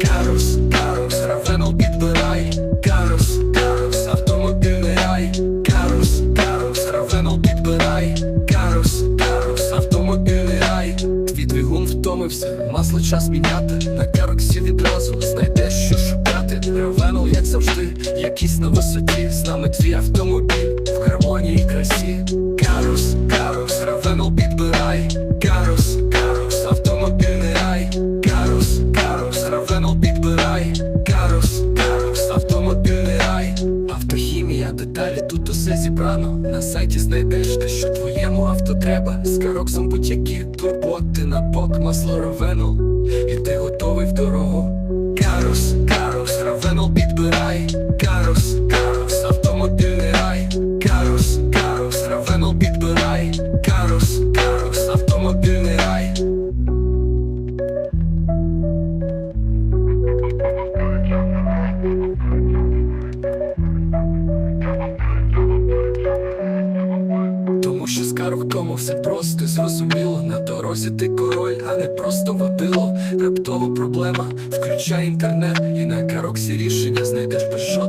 Карус, карус, равенол підбирай, карус, карус, автомобільний рай, карус, карус, равенол підбирай, карус, карус, автомобільний рай. Твій двигун втомився, масло час міняти. На кароксі відразу знайдеш що шукати. Равенол, як завжди, якийсь на висоті. З нами твій автомобіль в гармонії красі. Усе зібрано. На сайті знайдеш те, що твоєму авто треба. З кароксом будь-які турботи на бок, масло ровену і ти готовий в дорогу. Тому що з карокому все просто і зрозуміло На дорозі ти король, а не просто вабило. Раптово проблема, включай інтернет І на кароксі рішення знайдеш без мет